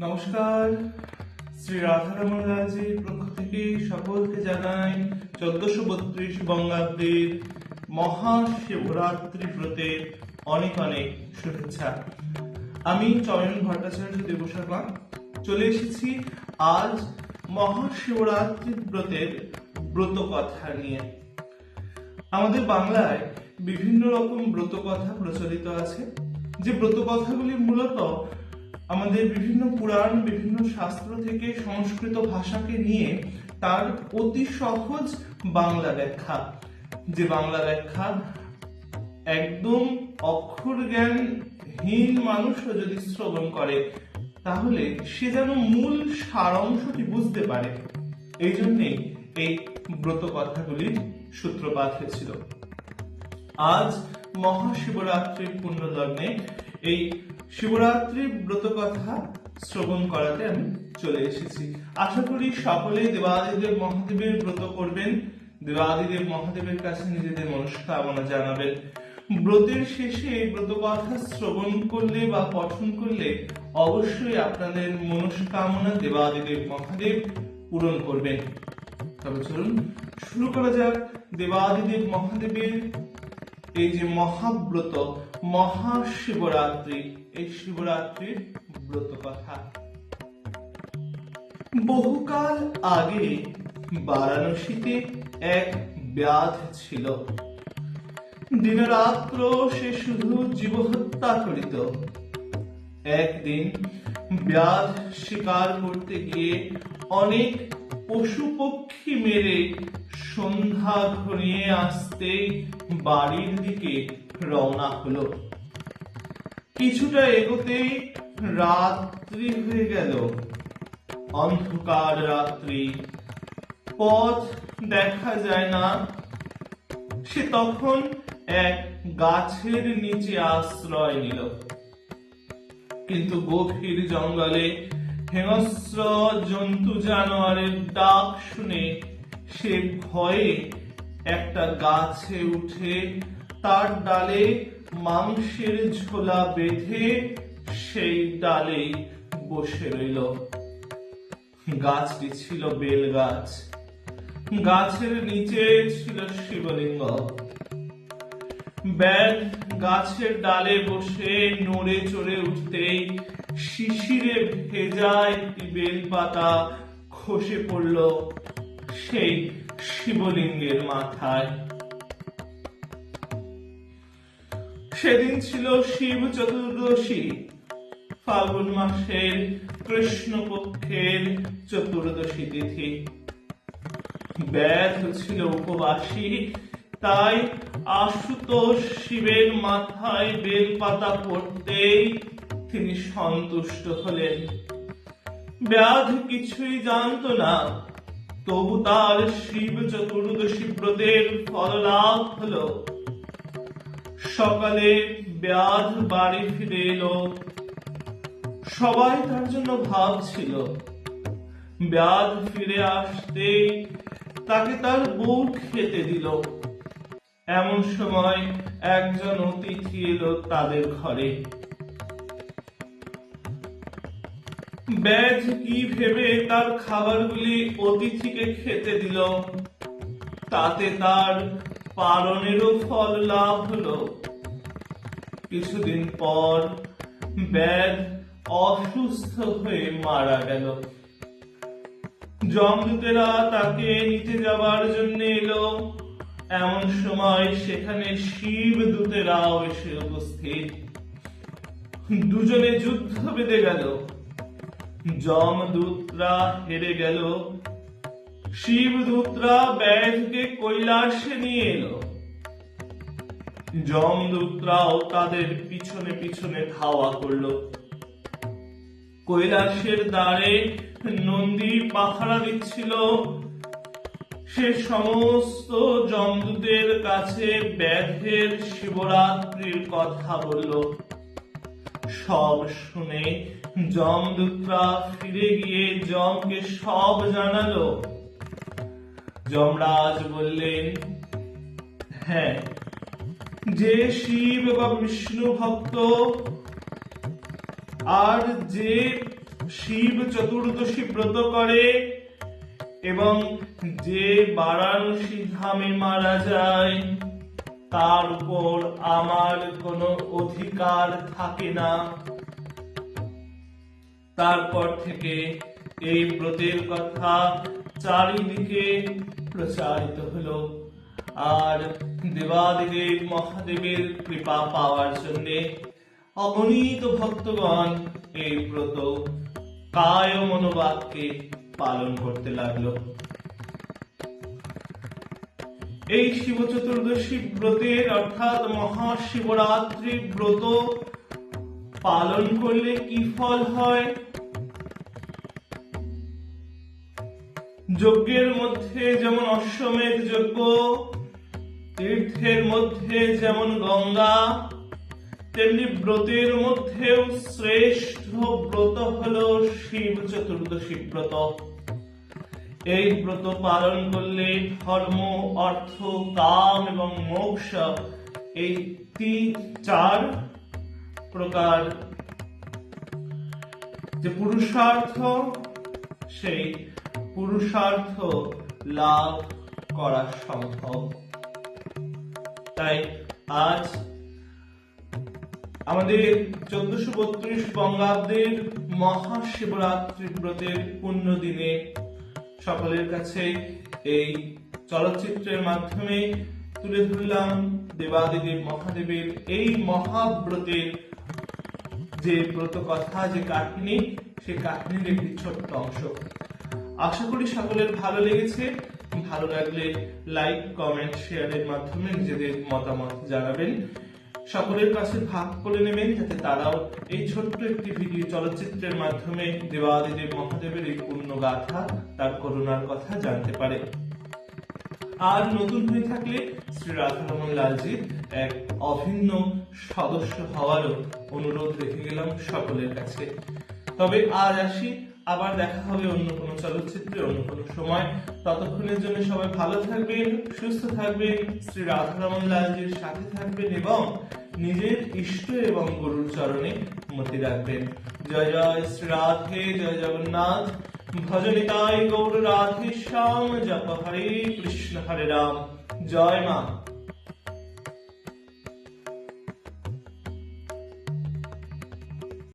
নমস্কার। শ্রী রাধারমন রাজের পক্ষ থেকে সকলকে জানাই চোদ্দশো বত্রিশ বঙ্গাব্দের মহাশিবরাত্রি ব্রতের অনেক অনেক শুভেচ্ছা। আমি চয়ন ভট্টাচার্য দেবশর্মা। চলে এসেছি আজ মহাশিবরাত্রি ব্রতের ব্রত কথা নিয়ে। আমাদের বাংলায় বিভিন্ন রকম ব্রত কথা প্রচলিত আছে। যে ব্রত কথাগুলি মূলত আমাদের বিভিন্ন পুরাণ, বিভিন্ন শাস্ত্র থেকে সংস্কৃত ভাষাকে নিয়ে তার অতি সহজ বাংলা ব্যাখ্যা। যে বাংলা ব্যাখ্যা একদম অক্ষর জ্ঞানহীন মানুষও যদি শ্রবণ করে, তাহলে সে যেন মূল সারাংশটি বুঝতে পারে। এই জন্যেই এই ব্রত কথাগুলির সূত্রপাত হয়েছিল। আজ মহাশিবরাত্রির পুণ্য লগ্নে এই শিবরাত্রির ব্রত কথা শ্রবণ করাতে আমি চলে এসেছি। আশা করি সকলে দেবাদিদেব মহাদেবের ব্রত করবেন। দেবাদিদেব মহাদেবের কাছে নিজেদের মনস্কামনা জানাবেন। ব্রতের শেষে এই ব্রত কথা শ্রবণ করলে বা পঠন করলে অবশ্যই আপনাদের মনস্কামনা দেবাদিদেব মহাদেব পূরণ করবেন। তবে চলুন, শুরু করা যাক দেবাদিদেব মহাদেবের এই যে মহাব্রত, মহাশিবরাত্রি, এই শিবরাত্রির ব্রত কথা। বহুকাল আগে বারাণসীতে এক ব্যাধ ছিল। দিনরাত্র সে শুধু জীবহত্যা করিত। একদিন ব্যাধ শিকার করতে গিয়ে অনেক পশু পক্ষী মেরে সন্ধ্যা ঘনিয়ে আসতে বাড়ির দিকে রওনা হলো। কিছুটা এগোতেই রাত্রি হয়ে গেল। অন্ধকার রাত্রি। পথ দেখা যায় না। সে তখন এক গাছের নিচে আশ্রয় নিল। কিন্তু গভীর জঙ্গলে হিংস্র জন্তু জানোয়ারের ডাক শুনে সে ভয়ে একটা গাছে উঠে তার ডালে মাংসের ঝোলা বেঁধে সেই ডালে বসে রইল। গাছটি ছিল বেল গাছ। গাছের নিচে ছিল শিবলিঙ্গ। ব্যাগ গাছের ডালে বসে নড়ে চড়ে উঠতেই শিশিরে ভেজা একটি বেল পাতা খসে পড়ল। সেই শিবলিঙ্গের মাথায়। সেদিন ছিল শিব চতুর্দশী। ফাল্গুন মাসের কৃষ্ণপক্ষের চতুর্দশী তিথি। ব্যাধ ছিল উপবাসী, তাই আশুতোষ শিবের মাথায় বেল পাতা পড়তেই তিনি সন্তুষ্ট হলেন। ব্যাধ কিছুই জানতো না তবু তার শিব চতুর্দশী ব্রতের ফল লাভ হলো। সকালে ব্যাধ বাড়ি ফিরে এলো। সবাই তার জন্য ভাবছিল, ব্যাধ ফিরে আসতে তাকে তার বউ খেতে দিল। এমন সময় একজন অতিথি এলো তাদের ঘরে। ব্যাজ কি ভেবে তার খাবারগুলি অতিথিকে খেতে দিল? তাতে তার পালনেরও ফল লাভ হলো। কিছুদিন পর ব্যাগ অসুস্থ হয়ে মারা গেল। জমদূতেরা তাকে নিতে যাবার জন্য এলো। এমন সময় সেখানে শিব দূতেরাও এসে উপস্থিত। দুজনে যুদ্ধ বেঁধে গেল। জমদূতরা হেরে গেল। শিবদূতরা ব্যাগকে কৈলাসে নিয়ে এলো। যমদূতরাও তাদের পিছনে পিছনে ধাওয়া করল। কৈলাসের দ্বারে নন্দী পাহারা দিচ্ছিল। সে সমস্ত যমদূতের কাছে ব্যাধের শিবরাত্রির কথা বলল। সব শুনে যমদূতরা ফিরে গিয়ে যমকে সব জানালো। যমরাজ বললেন হ্যাঁ যে শিব বা বিষ্ণু ভক্ত আর যে শিব চতুর্দশী ব্রত করে এবং যে বারাণসী ধামে মারা যায় তার উপর আমার কোনো অধিকার থাকে না। তারপর থেকে এই ব্রতের কথা চারিদিকে প্রচারিত হলো। আর দেবাদিদেব মহাদেবের কৃপা পাওয়ার জন্য অগণিত ভক্তগণ এই ব্রত কায় মনোবাক্যে পালন করতে লাগল। এই শিব চতুর্দশী ব্রতের অর্থাৎ মহাশিবরাত্রি ব্রত পালন করলে কি ফল হয়? যজ্ঞের মধ্যে যেমন অশ্বমেধ যজ্ঞ, তীর্থের মধ্যে যেমন গঙ্গা, তেমনি ব্রতের মধ্যেও শ্রেষ্ঠ ব্রত হল শিব চতুর্দশী ব্রত। এই ব্রত পালন করলে ধর্ম, অর্থ, কাম এবং মোক্ষ এই তিন চার প্রকার যে পুরুষার্থ, সেই পুরুষার্থ লাভ করা সম্ভব। তাই আজ আমাদের চোদ্দশো বত্রিশ বঙ্গাব্দের মহাশিবরাত্রি ব্রতের পুণ্য দিনে সকলের কাছে এই চলচ্চিত্রের মাধ্যমে তুলে ধরলাম দেবাদিদেব মহাদেবের এই মহাব্রতের যে ব্রত কথা যে কাহিনী, সে কাহিনীর একটি ছোট্ট অংশ। আশা করি সকলের ভালো লেগেছে। ভালো লাগলে লাইক কমেন্ট শেয়ারের মাধ্যমে নিজেদের মতামত জানাবেন। সকলের কাছে ভাগ করে নেবেন যাতে তারাও এই ছোট্ট একটি ভিডিও চলচ্চিত্রের মাধ্যমে দেবাদিদেব মহাদেবের এই পূর্ণ গাথা তার করুণার কথা জানতে পারে। আর নতুন হয়ে থাকলে শ্রী রাধারমন লালজির এক অভিন্ন সদস্য হওয়ারও অনুরোধ রেখে গেলাম সকলের কাছে। তবে আজ আসি আবার দেখা হবে অন্য কোনো চলচ্চিত্রে, অন্য কোনো সময়। ততক্ষণের জন্য সবাই ভালো থাকবেন, সুস্থ থাকবেন, শ্রী রাধারমন লালজির সাথে থাকবেন এবং নিজের ইষ্ট এবং গুরুর চরণে মতি রাখবেন। জয় জয় শ্রী রাধে, জয় জগন্নাথ। ভজনিতাই গৌর রাধে, শ্যাম, জপ হরে কৃষ্ণ হরে রাম। জয় মা।